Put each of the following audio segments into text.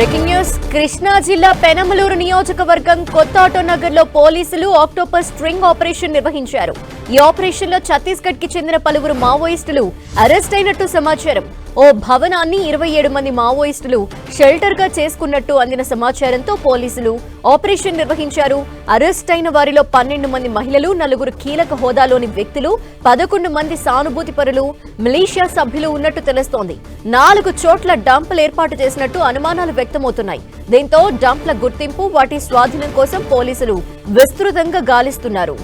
Breaking news. Krishna జిల్లా పెనమలూరు నియోజకవర్గం కొత్త ఆటోనగర్లో పోలీసులు ఆక్టోపస్ స్ట్రింగ్ ఆపరేషన్ నిర్వహించారు. ఈ ఆపరేషన్లో ఛత్తీస్గఢ్కి చెందిన పలువురు మావోయిస్టులు అరెస్ట్ అయినట్టు సమాచారం. ఓ భవనాన్ని ఇరవై ఏడు మంది మావోయిస్టులు షెల్టర్గా చేసుకున్నట్టు అందిన సమాచారంతో పోలీసులు ఆపరేషన్ నిర్వహించారు. అరెస్ట్ అయిన వారిలో పన్నెండు మంది మహిళలు నలుగురు కీలక హోదాలోని వ్యక్తులు పదకొండు మంది సానుభూతి పరులు మిలీషియా సభ్యులు ఉన్నట్టు తెలుస్తోంది. నాలుగు చోట్ల డంపులు ఏర్పాటు చేసినట్టు అనుమానాలు వ్యక్తమవుతున్నాయి. దీంతో డంప్ల గుర్తింపు వాటి స్వాధీనం కోసం పోలీసులు విస్తృతంగా గాలిస్తున్నారు.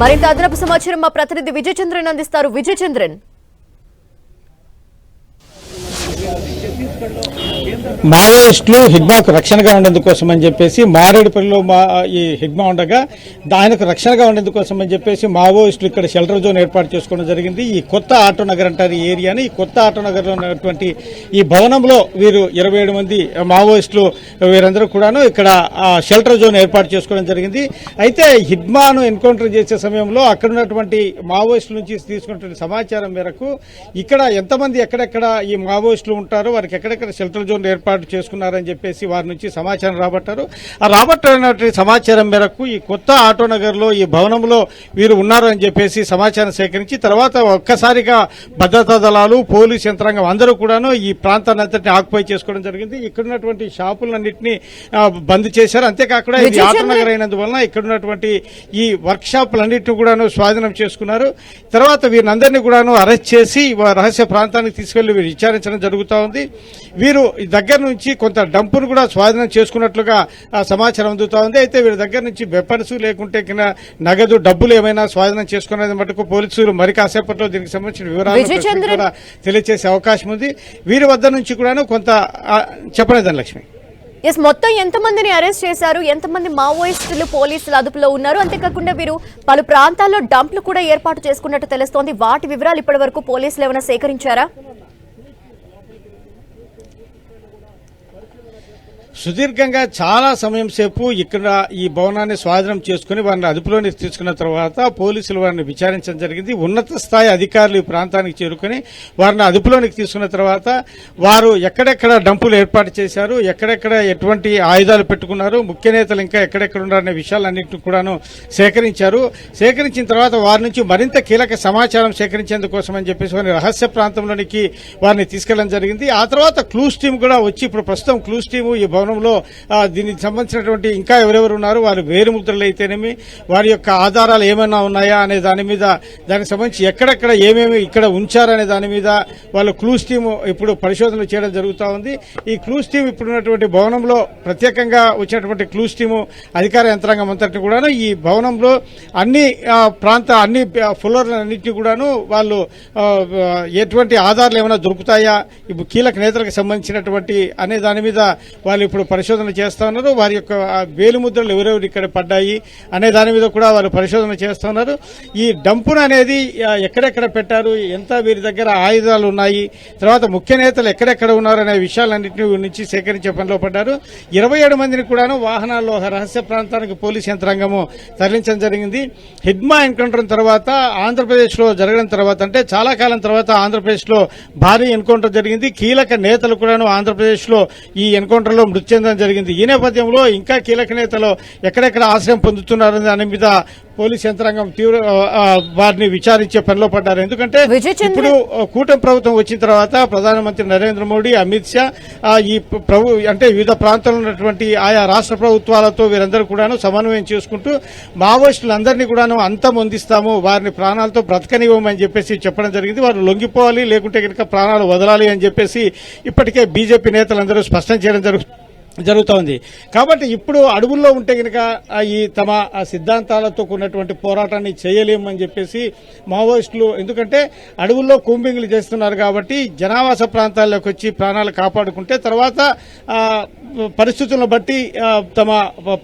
మరింత అదనపు సమాచారం మా ప్రతినిధి విజయచంద్రన్ అందిస్తారు. విజయచంద్రన్. మావోయిస్టులు హిగ్మాకు రక్షణగా ఉండేందుకోసం అని చెప్పేసి మారేడుపల్లిలో మా ఈ హిగ్మా ఉండగా ఆయనకు రక్షణగా ఉండేందుకోసం అని చెప్పేసి మావోయిస్టులు ఇక్కడ షెల్టర్ జోన్ ఏర్పాటు చేసుకోవడం జరిగింది. ఈ కొత్త ఆటో నగర్ అంటారు ఈ ఏరియాని. ఈ కొత్త ఆటో నగర్లో ఉన్నటువంటి ఈ భవనంలో వీరు ఇరవై ఏడు మంది మావోయిస్టులు వీరందరూ కూడాను ఇక్కడ షెల్టర్ జోన్ ఏర్పాటు చేసుకోవడం జరిగింది. అయితే హిడ్మాను ఎన్కౌంటర్ చేసే సమయంలో అక్కడ ఉన్నటువంటి మావోయిస్టుల నుంచి తీసుకున్నటువంటి సమాచారం మేరకు ఇక్కడ ఎంతమంది ఎక్కడెక్కడ ఈ మావోయిస్టులు ఉంటారో వారికి ఎక్కడెక్కడ షెల్టర్ జోన్ ఏర్పాటు చేసుకున్నారని చెప్పేసి వారి నుంచి సమాచారం రాబట్టారు. ఆ రాబట్టినటువంటి సమాచారం మేరకు ఈ కొత్త ఆటో నగర్లో ఈ భవనంలో వీరు ఉన్నారు అని చెప్పేసి సమాచారం సేకరించి తర్వాత ఒక్కసారిగా భద్రతా దళాలు పోలీస్ యంత్రాంగం అందరూ కూడాను ఈ ప్రాంతాన్ని అంతటిని ఆక్యుపై చేసుకోవడం జరిగింది. ఇక్కడ ఉన్నటువంటి షాపులన్నింటినీ బంద్ చేశారు. అంతేకాకుండా ఇది విజయ్ ఆటో చంద్ర- నగర్ అయినందువలన ఇక్కడ ఉన్నటువంటి ఈ వర్క్ షాపులన్నింటినీ కూడాను స్వాధీనం చేసుకున్నారు. తర్వాత వీరినందరినీ కూడాను అరెస్ట్ చేసి రహస్య ప్రాంతానికి తీసుకెళ్ళి వీరు విచారించడం జరుగుతూ ఉంది. వీరు దగ్గర నుంచి కొంత డంపును కూడా స్వాధీనం చేసుకున్నట్లుగా సమాచారం అందుతా ఉంది. అయితే వీరి దగ్గర నుంచి వెపన్స్ లేకుంటే నగదు డబ్బులు ఏమైనా స్వాధీనం చేసుకునేది మటుకు పోలీసులు మరి కాసేపట్లో దీనికి సంబంధించిన వివరాలు తెలియజేసే అవకాశం ఉంది. వీరి వద్ద నుంచి కూడాను కొంత చెప్పండి ధనలక్ష్మి ఎస్ మొత్తం ఎంతమందిని అరెస్ట్ చేశారు? ఎంతమంది మావోయిస్టులు పోలీసులు అదుపులో ఉన్నారు? అంతేకాకుండా వీరు పలు ప్రాంతాల్లో డంప్లు కూడా ఏర్పాటు చేసుకున్నట్టు తెలుస్తోంది. వాటి వివరాలు ఇప్పటి వరకు పోలీసులు ఏమైనా సేకరించారా? సుదీర్ఘంగా చాలా సమయం సేపు ఇక్కడ ఈ భవనాన్ని స్వాధీనం చేసుకుని వారిని అదుపులోనికి తీసుకున్న తర్వాత పోలీసులు వారిని విచారించడం జరిగింది. ఉన్నత స్థాయి అధికారులు ఈ ప్రాంతానికి చేరుకుని వారిని అదుపులోనికి తీసుకున్న తర్వాత వారు ఎక్కడెక్కడ డంపులు ఏర్పాటు చేశారు ఎక్కడెక్కడ ఎటువంటి ఆయుధాలు పెట్టుకున్నారు ముఖ్య నేతలు ఇంకా ఎక్కడెక్కడ ఉన్నారనే విషయాలన్నింటినీ కూడాను సేకరించారు. సేకరించిన తర్వాత వారి నుంచి మరింత కీలక సమాచారం సేకరించేందుకోసం అని చెప్పేసి వారిని రహస్య ప్రాంతంలోనికి వారిని తీసుకెళ్ళడం జరిగింది. ఆ తర్వాత క్లూస్ టీం కూడా వచ్చి ఇప్పుడు ప్రస్తుతం క్లూస్ టీం ఈ భవనం ఆ, దీనికి సంబంధించినటువంటి ఇంకా ఎవరెవరు ఉన్నారు వారి వేరు ముద్రలు అయితేనేమి వారి యొక్క ఆధారాలు ఏమైనా ఉన్నాయా అనే దాని మీద దానికి సంబంధించి ఎక్కడెక్కడ ఏమేమి ఇక్కడ ఉంచారనే దాని మీద వాళ్ళు క్లూస్ టీమ్ ఇప్పుడు పరిశోధనలు చేయడం జరుగుతూ ఉంది. ఈ క్లూస్ టీం ఇప్పుడు ఉన్నటువంటి భవనంలో ప్రత్యేకంగా వచ్చినటువంటి క్లూస్ టీము అధికార యంత్రాంగం అంతటిని కూడాను ఈ భవనంలో అన్ని ప్రాంత అన్ని ఫ్లోర్లన్నింటినీ కూడాను వాళ్ళు ఎటువంటి ఆధారాలు ఏమైనా దొరుకుతాయా ఇప్పుడు కీలక నేతలకు సంబంధించినటువంటి అనే దాని మీద వాళ్ళు ఇప్పుడు పరిశోధన చేస్తా ఉన్నారు వారి యొక్క వేలిముద్రలు ఎవరెవరు ఇక్కడ పడ్డాయి అనే దాని మీద కూడా వారు పరిశోధన చేస్తా ఉన్నారు. ఈ డంపును అనేది ఎక్కడెక్కడ పెట్టారు ఎంత వీరి దగ్గర ఆయుధాలు ఉన్నాయి తర్వాత ముఖ్య నేతలు ఎక్కడెక్కడ ఉన్నారు అనే విషయాలన్నింటినీ నుంచి సేకరించే పనిలో పడ్డారు. ఇరవై ఏడు మందిని కూడాను వాహనాల్లో రహస్య ప్రాంతానికి పోలీస్ యంత్రాంగము తరలించడం జరిగింది. హిడ్మా ఎన్కౌంటర్ తర్వాత ఆంధ్రప్రదేశ్లో జరగడం తర్వాత అంటే చాలా కాలం తర్వాత ఆంధ్రప్రదేశ్లో భారీ ఎన్కౌంటర్ జరిగింది. కీలక నేతలు కూడాను ఆంధ్రప్రదేశ్లో ఈ ఎన్కౌంటర్లో మృతి చెందడం జరిగింది. ఈ నేపథ్యంలో ఇంకా కీలక నేతలు ఎక్కడెక్కడ ఆశ్రయం పొందుతున్నారనే దాని మీద పోలీస్ యంత్రాంగం తీవ్ర వారిని విచారించే పనిలో పడ్డారు. ఎందుకంటే ఇప్పుడు కూటమి ప్రభుత్వం వచ్చిన తర్వాత ప్రధానమంత్రి నరేంద్ర మోడీ అమిత్ షా ఈ ప్ర- ప్రభు అంటే వివిధ ప్రాంతాల్లో ఉన్నటువంటి ఆయా రాష్ట్ర ప్రభుత్వాలతో వీరందరూ కూడాను సమన్వయం చేసుకుంటూ మావోయిస్టులందరినీ కూడాను అంతం పొందిస్తాము వారిని ప్రాణాలతో బ్రతకనివ్వమని చెప్పేసి చెప్పడం జరిగింది. వారు లొంగిపోవాలి లేకుంటే కనుక ప్రాణాలు వదలాలి అని చెప్పేసి ఇప్పటికే బీజేపీ నేతలందరూ స్పష్టం చేయడం జరుగుతుంది. జరుగుతోంది. కాబట్టి ఇప్పుడు అడవుల్లో ఉంటే కనుక ఈ తమ ఆ సిద్ధాంతాలతో కూడినటువంటి పోరాటాన్ని చేయలేమని చెప్పేసి మావోయిస్టులు ఎందుకంటే అడవుల్లో కూంబింగ్లు చేస్తున్నారు కాబట్టి జనావాస ప్రాంతాల్లోకి వచ్చి ప్రాణాలు కాపాడుకుంటే తర్వాత పరిస్థితులను బట్టి తమ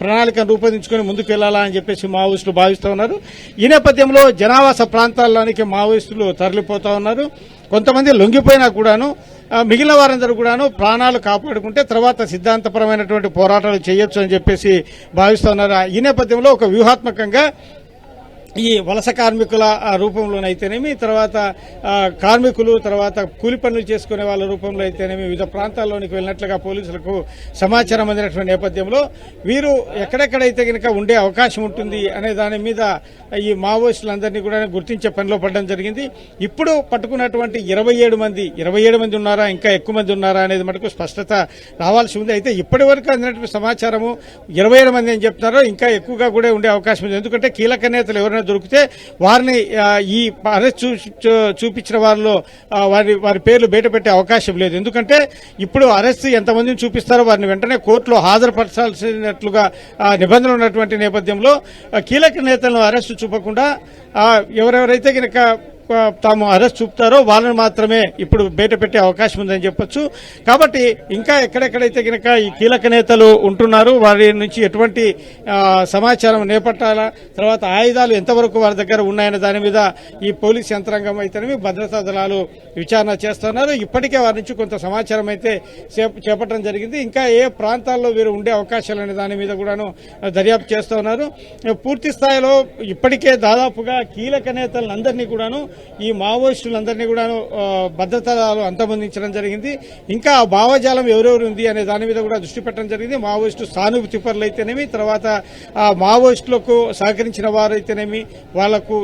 ప్రణాళికను రూపొందించుకొని ముందుకు వెళ్ళాలా అని చెప్పేసి మావోయిస్టులు భావిస్తూ ఉన్నారు. ఈ నేపథ్యంలో జనావాస ప్రాంతాల్లోనికి మావోయిస్టులు తరలిపోతా ఉన్నారు. కొంతమంది లొంగిపోయినా కూడాను మిగిలిన వారందరూ కూడాను ప్రాణాలు కాపాడుకుంటే తర్వాత సిద్ధాంతపరమైనటువంటి పోరాటాలు చేయొచ్చు అని చెప్పేసి భావిస్తున్నారు. ఈ నేపథ్యంలో ఒక వ్యూహాత్మకంగా ఈ వలస కార్మికుల రూపంలోనైతేనేమి తర్వాత కార్మికులు తర్వాత కూలి పనులు చేసుకునే వాళ్ళ రూపంలో అయితేనేమి వివిధ ప్రాంతాల్లోనికి వెళ్ళినట్లుగా పోలీసులకు సమాచారం అందినటువంటి నేపథ్యంలో వీరు ఎక్కడెక్కడైతే కనుక ఉండే అవకాశం ఉంటుంది అనే దాని మీద ఈ మావోయిస్టులందరినీ కూడా గుర్తించే పనిలో పడడం జరిగింది. ఇప్పుడు పట్టుకున్నటువంటి ఇరవై ఏడు మంది ఇరవై ఏడు మంది ఉన్నారా ఇంకా ఎక్కువ మంది ఉన్నారా అనేది మటుకు స్పష్టత రావాల్సి ఉంది. అయితే ఇప్పటి వరకు అందినటువంటి సమాచారము ఇరవై ఏడు మంది అని చెప్తున్నారో ఇంకా ఎక్కువగా కూడా ఉండే అవకాశం ఉంది. ఎందుకంటే కీలక నేతలు ఎవరైనా దొరికితే వారిని ఈ అరెస్ట్ చూ- చూ- చూపించిన వారిలో వారి వారి పేర్లు బయట పెట్టే అవకాశం లేదు. ఎందుకంటే ఇప్పుడు అరెస్ట్ ఎంతమందిని చూపిస్తారో వారిని వెంటనే కోర్టులో హాజరుపరచాల్సినట్లుగా నిబంధనలు ఉన్నటువంటి నేపథ్యంలో కీలక నేతలను అరెస్టు చూపకుండా ఎవరెవరైతే కనుక తాము అరెస్ట్ చూపుతారో వాళ్ళని మాత్రమే ఇప్పుడు బయట పెట్టే అవకాశం ఉందని చెప్పొచ్చు. కాబట్టి ఇంకా ఎక్కడెక్కడైతే కనుక ఈ కీలక నేతలు ఉంటున్నారు వారి నుంచి ఎటువంటి సమాచారం నేపట్టాల తర్వాత ఆయుధాలు ఎంతవరకు వారి దగ్గర ఉన్నాయనే దాని మీద ఈ పోలీస్ యంత్రాంగం అయితేనేమి భద్రతా దళాలు విచారణ చేస్తున్నారు. ఇప్పటికే వారి నుంచి కొంత సమాచారం అయితే చేప- చేపట్టడం జరిగింది. ఇంకా ఏ ప్రాంతాల్లో వీరు ఉండే అవకాశాలు అనే దాని మీద కూడాను దర్యాప్తు చేస్తూ ఉన్నారు. పూర్తి స్థాయిలో ఇప్పటికే దాదాపుగా కీలక నేతలందరినీ కూడాను ఈ మావోయిస్టులందరినీ కూడా ఆ, భద్రతా అంతమొందించడం జరిగింది. ఇంకా ఆ భావజాలం ఎవరెవరు ఉంది అనే దాని మీద కూడా దృష్టి పెట్టడం జరిగింది. మావోయిస్టు సానుభూతి పరులు అయితేనేమి తర్వాత ఆ మావోయిస్టులకు సహకరించిన వారు అయితేనేమి వాళ్ళకు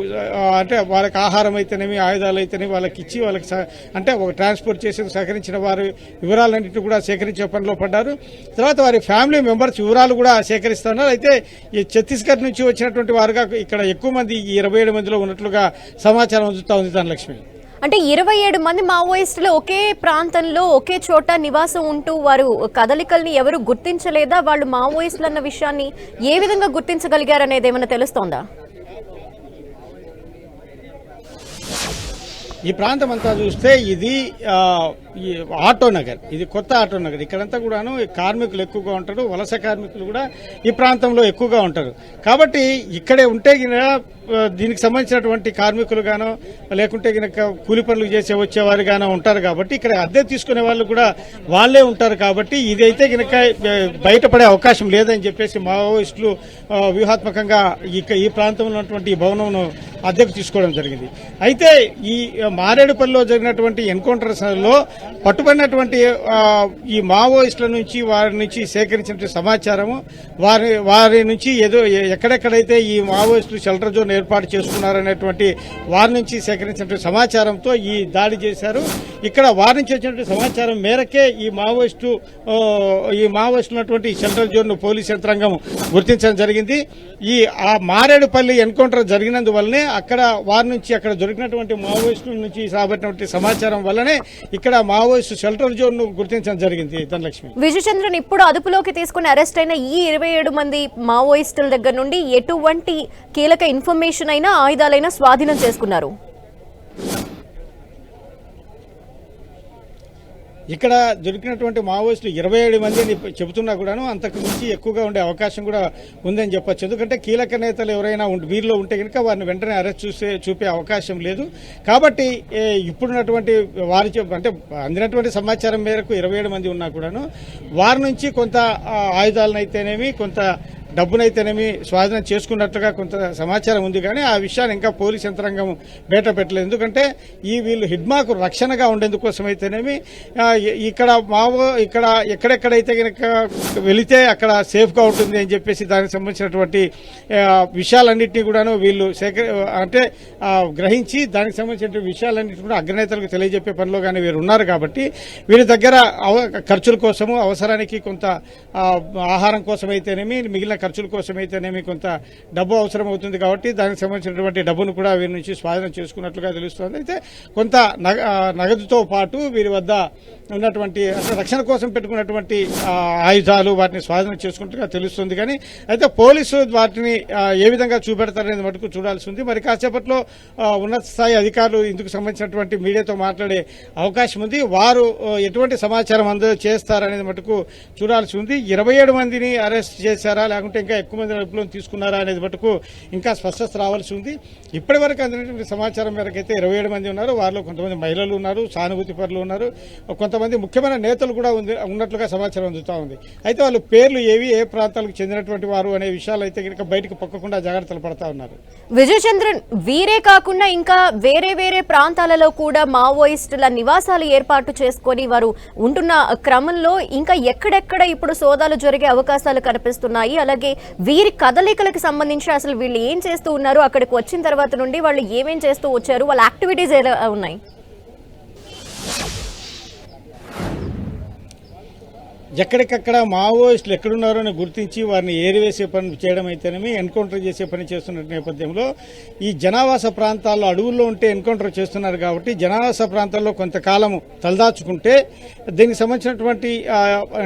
అంటే వాళ్ళకి ఆహారం అయితేనేమి ఆయుధాలు అయితేనేమి వాళ్ళకి ఇచ్చి వాళ్ళకి అంటే ఒక ట్రాన్స్పోర్ట్ చేసి సహకరించిన వారు వివరాలన్నింటినీ కూడా సేకరించే పనిలో పడ్డారు. తర్వాత వారి ఫ్యామిలీ మెంబర్స్ వివరాలు కూడా సేకరిస్తున్నారు. అయితే ఈ ఛత్తీస్గఢ్ నుంచి వచ్చినటువంటి వారుగా ఇక్కడ ఎక్కువ మంది ఈ ఇరవై ఏడు మందిలో ఉన్నట్లుగా సమాచారం అందుతా ఉంది ధనలక్ష్మి అంటే ఇరవై ఏడు మంది మావోయిస్టులు ఒకే ప్రాంతంలో ఒకే చోట నివాసం ఉంటూ వారు కదలికల్ని ఎవరు గుర్తించలేదా? వాళ్ళు మావోయిస్టులు అన్న విషయాన్ని ఏ విధంగా గుర్తించగలిగారనేది ఏమైనా తెలుస్తోందా? ఈ ప్రాంతం అంతా చూస్తే ఇది ఈ ఆటో నగర్ ఇది కొత్త ఆటో నగర్. ఇక్కడంతా కూడాను ఈ కార్మికులు ఎక్కువగా ఉంటారు వలస కార్మికులు కూడా ఈ ప్రాంతంలో ఎక్కువగా ఉంటారు. కాబట్టి ఇక్కడే ఉంటే దీనికి సంబంధించినటువంటి కార్మికులు గానో లేకుంటే గినక కూలి పనులు చేసే వచ్చేవారు గానో ఉంటారు కాబట్టి ఇక్కడ అద్దె తీసుకునే వాళ్ళు కూడా వాళ్ళే ఉంటారు కాబట్టి ఇదైతే గినక బయటపడే అవకాశం లేదని చెప్పేసి మావోయిస్టులు వ్యూహాత్మకంగా ఇక ఈ ప్రాంతంలో ఉన్నటువంటి ఈ భవనంను అద్దెకు తీసుకోవడం జరిగింది. అయితే ఈ మారేడుపల్లిలో జరిగినటువంటి ఎన్కౌంటర్స్లో పట్టుబడినటువంటి ఈ మావోయిస్టుల నుంచి వారి నుంచి సేకరించిన సమాచారము వారి వారి నుంచి ఏదో ఎక్కడెక్కడైతే ఈ మావోయిస్టులు షెల్టర్ జోన్ ఏర్పాటు చేసుకున్నారనేటువంటి వారి నుంచి సేకరించిన సమాచారంతో ఈ దాడి చేశారు. ఇక్కడ వారి నుంచి వచ్చినటువంటి సమాచారం మేరకే ఈ మావోయిస్టు ఈ మావోయిస్టున్నటువంటి షెల్టర్ జోన్ పోలీస్ యంత్రాంగం గుర్తించడం జరిగింది. ఈ ఆ మారేడుపల్లి ఎన్కౌంటర్ జరిగినందువల్లనే అక్కడ వారి నుంచి అక్కడ దొరికినటువంటి మావోయిస్టుల నుంచి రాబట్టినటువంటి సమాచారం వల్లనే ఇక్కడ మావోయిస్టు షెల్టర్ జోన్ను గుర్తించడం జరిగింది ధనలక్ష్మి. విజయచంద్రన్ ఇప్పుడు అదుపులోకి తీసుకుని అరెస్ట్ అయిన ఈ ఇరవై ఏడు మంది మావోయిస్టుల దగ్గర నుండి ఎటువంటి కీలక ఇన్ఫర్మేషన్ అయినా ఆయుధాలైనా స్వాధీనం చేసుకున్నారు. ఇక్కడ దొరికినటువంటి మావోయిస్టులు ఇరవై ఏడు మంది అని చెబుతున్నా కూడాను అంతకు మించి ఎక్కువగా ఉండే అవకాశం కూడా ఉందని చెప్పొచ్చు. ఎందుకంటే కీలక నేతలు ఎవరైనా ఉంటే వీరిలో ఉంటే కనుక వారిని వెంటనే అరెస్ట్ చూసే చూపే అవకాశం లేదు. కాబట్టి ఇప్పుడున్నటువంటి వారి అంటే అందినటువంటి సమాచారం మేరకు ఇరవై ఏడు మంది ఉన్నా కూడాను వారి నుంచి కొంత ఆయుధాలనైతేనేమి ఆయుధాలను అయితేనేమి కొంత డబ్బునైతేనేమి స్వాధీనం చేసుకున్నట్టుగా కొంత సమాచారం ఉంది కానీ ఆ విషయాన్ని ఇంకా పోలీస్ యంత్రాంగం బయట పెట్టలేదు. ఎందుకంటే ఈ వీళ్ళు హిడ్మాకు రక్షణగా ఉండేందుకోసం అయితేనేమి ఇక్కడ మావో ఇక్కడ ఎక్కడెక్కడైతే కనుక వెళితే అక్కడ సేఫ్గా ఉంటుంది అని చెప్పేసి దానికి సంబంధించినటువంటి విషయాలన్నింటినీ కూడాను వీళ్ళు సేకరి అంటే గ్రహించి దానికి సంబంధించిన విషయాలన్నింటినీ కూడా అగ్రనేతలకు తెలియజెప్పే పనిలో కానీ వీరు ఉన్నారు కాబట్టి వీరి దగ్గర అవ- ఖర్చుల కోసము అవసరానికి కొంత ఆహారం కోసమైతేనేమి మిగిలిన ఖర్చుల కోసం అయితేనేమి కొంత డబ్బు అవసరం అవుతుంది కాబట్టి దానికి సంబంధించినటువంటి డబ్బును కూడా వీరి నుంచి స్వాధీనం చేసుకున్నట్లుగా తెలుస్తోంది. అయితే కొంత నగ- నగదుతో పాటు వీరి వద్ద ఉన్నటువంటి రక్షణ కోసం పెట్టుకున్నటువంటి ఆయుధాలు వాటిని స్వాధీనం చేసుకున్నట్టుగా తెలుస్తుంది. కానీ అయితే పోలీసు వాటిని ఏ విధంగా చూపెడతారనేది మటుకు చూడాల్సి ఉంది. మరి కాసేపట్లో ఉన్నత స్థాయి అధికారులు ఇందుకు సంబంధించినటువంటి మీడియాతో మాట్లాడే అవకాశం ఉంది. వారు ఎటువంటి సమాచారం అంద చేస్తారనేది మటుకు చూడాల్సి ఉంది. ఇరవై ఏడు మందిని అరెస్ట్ చేశారా? లేకుంటే లేకుంటే ఇంకా ఎక్కువ మంది అదుపులోకి తీసుకున్నారా అనేది మటుకు ఇంకా స్పష్టత రావాల్సి ఉంది. ఇప్పటి వరకు అందినటువంటి సమాచారం మేరకు అయితే ఇరవై ఏడు మంది ఉన్నారు. వారిలో కొంతమంది మహిళలు ఉన్నారు సానుభూతి పరులు ఉన్నారు. కొంతమంది ముఖ్యమైన నేతలు కూడా ఉంది ఉన్నట్లుగా సమాచారం అందుతూ ఉంది. అయితే వాళ్ళ పేర్లు ఏవి ఏ ప్రాంతాలకు చెందినటువంటి వారు అనే విషయాలు అయితే కనుక బయటకు పొక్కకుండా జాగ్రత్తలు పడతా ఉన్నారు. విజయచంద్రన్ వీరే కాకుండా ఇంకా వేరే వేరే ప్రాంతాలలో కూడా మావోయిస్టుల నివాసాలు ఏర్పాటు చేసుకొని వారు ఉంటున్న క్రమంలో ఇంకా ఎక్కడెక్కడ ఇప్పుడు సోదాలు జరిగే అవకాశాలు కనిపిస్తున్నాయి. అలాగే వీరి కదలికలకు సంబంధించి అసలు వీళ్ళు ఏం చేస్తూ ఉన్నారు? అక్కడికి వచ్చిన తర్వాత నుండి వాళ్ళు ఏమేం చేస్తూ వచ్చారు? వాళ్ళ యాక్టివిటీస్ ఎలా ఉన్నాయి? ఎక్కడికక్కడ మావోయిస్టులు ఎక్కడున్నారో అని గుర్తించి వారిని ఏరివేసే పని చేయడం అయితేనేమి ఎన్కౌంటర్ చేసే పని చేస్తున్న నేపథ్యంలో ఈ జనావాస ప్రాంతాల్లో అడవుల్లో ఉంటే ఎన్కౌంటర్ చేస్తున్నారు కాబట్టి జనావాస ప్రాంతాల్లో కొంతకాలం తలదాచుకుంటే దీనికి సంబంధించినటువంటి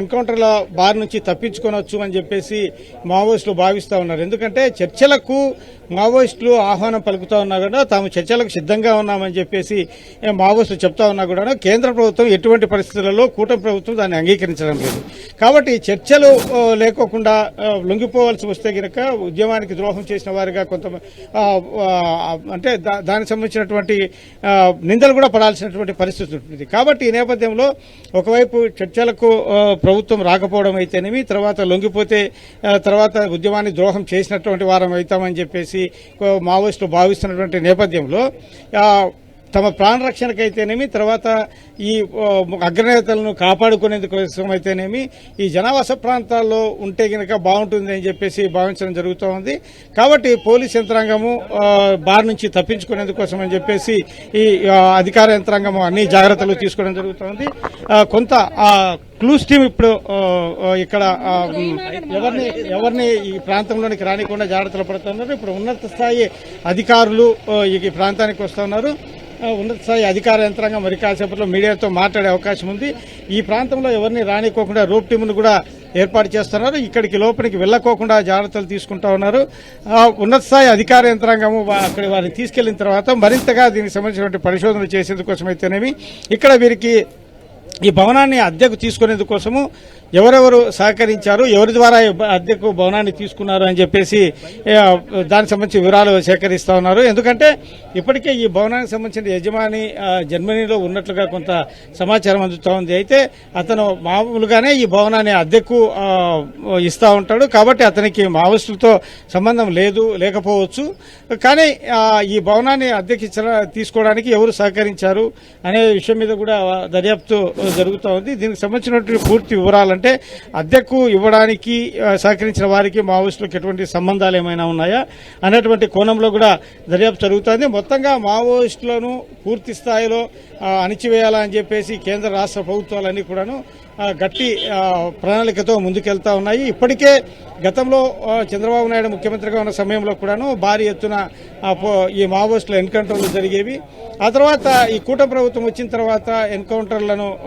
ఎన్కౌంటర్ల బారి నుంచి తప్పించుకొనొచ్చు అని చెప్పేసి మావోయిస్టులు భావిస్తూ ఉన్నారు. ఎందుకంటే చర్చలకు మావోయిస్టులు ఆహ్వానం పలుకుతా ఉన్నా కూడా తాము చర్చలకు సిద్ధంగా ఉన్నామని చెప్పేసి మావోయిస్టులు చెప్తా ఉన్నా కూడా కేంద్ర ప్రభుత్వం ఎటువంటి పరిస్థితులలో కూటమి ప్రభుత్వం దాన్ని అంగీకరించడం లేదు. కాబట్టి చర్చలు లేకోకుండా లొంగిపోవాల్సి వస్తే గనక ఉద్యమానికి ద్రోహం చేసిన వారిగా కొంత అంటే దానికి సంబంధించినటువంటి నిందలు కూడా పడాల్సినటువంటి పరిస్థితి ఉంటుంది. కాబట్టి ఈ నేపథ్యంలో ఒకవైపు చర్చలకు ప్రభుత్వం రాకపోవడం అయితేనేమి తర్వాత లొంగిపోతే తర్వాత ఉద్యమాన్ని ద్రోహం చేసినటువంటి వారం అవుతామని చెప్పేసి మావోయిస్టులు భావిస్తున్నటువంటి నేపథ్యంలో తమ ప్రాణ రక్షణకైతేనేమి తర్వాత ఈ అగ్రనేతలను కాపాడుకునేందుకు కోసం అయితేనేమి ఈ జనావాస ప్రాంతాల్లో ఉంటే గనక బాగుంటుంది అని చెప్పేసి భావించడం జరుగుతూ ఉంది. కాబట్టి పోలీస్ యంత్రాంగము బార్ బారి నుంచి తప్పించుకునేందుకు కోసం అని చెప్పేసి ఈ అధికార యంత్రాంగము అన్ని జాగ్రత్తలు తీసుకోవడం జరుగుతోంది కొంత క్లూస్ టీమ్ ఇప్పుడు ఇక్కడ ఎవరిని ఎవరిని ఈ ప్రాంతంలోనికి రానికుండా జాగ్రత్తలు పడుతున్నారు. ఇప్పుడు ఉన్నత స్థాయి అధికారులు ఈ ప్రాంతానికి వస్తున్నారు ఉన్నత స్థాయి అధికార యంత్రాంగం మరి కాసేపట్లో మీడియాతో మాట్లాడే అవకాశం ఉంది. ఈ ప్రాంతంలో ఎవరిని రానికోకుండా రూప్ టీమును కూడా ఏర్పాటు చేస్తున్నారు. ఇక్కడికి లోపలికి వెళ్ళకోకుండా జాగ్రత్తలు తీసుకుంటా ఉన్నారు. ఉన్నత స్థాయి అధికార యంత్రాంగము అక్కడ వారిని తీసుకెళ్ళిన తర్వాత మరింతగా దీనికి సంబంధించినటువంటి పరిశోధనలు చేసేందుకోసమైతేనేమి ఇక్కడ వీరికి ఈ భవనాన్ని అద్దెకు తీసుకునేందుకోసము ఎవరెవరు సహకరించారు ఎవరి ద్వారా అద్దెకు భవనాన్ని తీసుకున్నారు అని చెప్పేసి దానికి సంబంధించి వివరాలు సేకరిస్తూ ఉన్నారు. ఎందుకంటే ఇప్పటికే ఈ భవనానికి సంబంధించిన యజమాని జర్మనీలో ఉన్నట్లుగా కొంత సమాచారం అందుతూ ఉంది. అయితే అతను మామూలుగానే ఈ భవనాన్ని అద్దెకు ఇస్తూ ఉంటాడు. కాబట్టి అతనికి మావోయిస్టులతో సంబంధం లేదు లేకపోవచ్చు. కానీ ఈ భవనాన్ని అద్దెకి తీసుకోవడానికి ఎవరు సహకరించారు అనే విషయం మీద కూడా దర్యాప్తు జరుగుతూ ఉంది. దీనికి సంబంధించినటువంటి పూర్తి వివరాలంటే అద్దెకు ఇవ్వడానికి సహకరించిన వారికి మావోయిస్టులకు ఎటువంటి సంబంధాలు ఏమైనా ఉన్నాయా అనేటువంటి కోణంలో కూడా దర్యాప్తు జరుగుతోంది. మొత్తంగా మావోయిస్టులను పూర్తి స్థాయిలో అణిచివేయాలని చెప్పేసి కేంద్ర రాష్ట్ర ప్రభుత్వాలన్నీ కూడాను గట్టి ప్రణాళికతో ముందుకెళ్తా ఉన్నాయి. ఇప్పటికే గతంలో చంద్రబాబు నాయుడు ముఖ్యమంత్రిగా ఉన్న సమయంలో కూడాను భారీ ఎత్తున పో- ఈ మావోయిస్టుల ఎన్కౌంటర్లు జరిగేవి. ఆ తర్వాత ఈ కూటమి ప్రభుత్వం వచ్చిన తర్వాత ఎన్కౌంటర్లను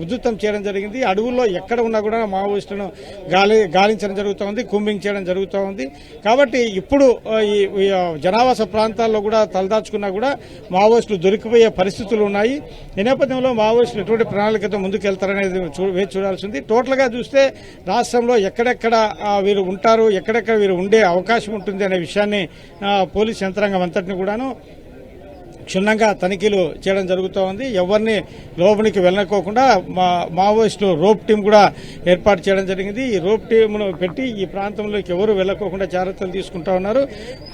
ఉధృతం చేయడం జరిగింది. అడవుల్లో ఎక్కడ ఉన్నా కూడా మావోయిస్టులను గాలి గాలించడం జరుగుతోంది కుంబింగ్ చేయడం జరుగుతూ ఉంది. కాబట్టి ఇప్పుడు ఈ జనావాస ప్రాంతాల్లో కూడా తలదాచుకున్నా కూడా మావోయిస్టులు దొరికిపోయే పరిస్థితులు ఉన్నాయి. ఈ నేపథ్యంలో మావోయిస్టులు ఎటువంటి ప్రణాళికతో ముందుకెళ్తారనేది చూ వేచి చూడాల్సింది. టోటల్గా చూస్తే రాష్ట్రంలో ఎక్కడెక్కడ వీరు ఉంటారు ఎక్కడెక్కడ వీరు ఉండే అవకాశం ఉంటుంది అనే విషయాన్ని పోలీస్ యంత్రాంగం అంతటిని కూడాను క్షుణ్ణంగా తనిఖీలు చేయడం జరుగుతూ ఉంది ఎవరిని లోపలికి వెళ్ళకోకుండా మా మావోయిస్టులు రోప్ టీం కూడా ఏర్పాటు చేయడం జరిగింది. ఈ రోప్ టీంను పెట్టి ఈ ప్రాంతంలోకి ఎవరు వెళ్ళకోకుండా జాగ్రత్తలు తీసుకుంటా ఉన్నారు.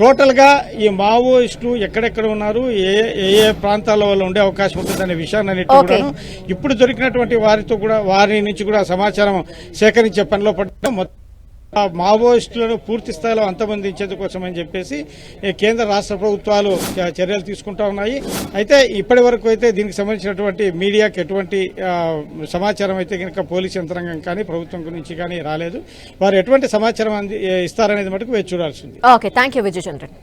టోటల్గా ఈ మావోయిస్టులు ఎక్కడెక్కడ ఉన్నారు ఏ ఏ ప్రాంతాల్లో వాళ్ళు ఉండే అవకాశం ఉంటుందనే విషయాన్ని. కూడాను ఇప్పుడు దొరికినటువంటి వారితో కూడా వారి నుంచి కూడా సమాచారం సేకరించే పనిలో పడ్డ మావోయిస్టులను పూర్తి స్థాయిలో అంతమొందించేందుకోసం అని చెప్పేసి కేంద్ర రాష్ట్ర ప్రభుత్వాలు చర్యలు తీసుకుంటా ఉన్నాయి. అయితే ఇప్పటి వరకు అయితే దీనికి సంబంధించినటువంటి మీడియాకి ఎటువంటి సమాచారం అయితే కనుక పోలీస్ యంత్రాంగం కానీ ప్రభుత్వం గురించి కానీ రాలేదు. వారు ఎటువంటి సమాచారం అంది ఇస్తారనేది మటుకు వేచి చూడాల్సింది ఓకే థ్యాంక్ యూ విజయచంద్రన్.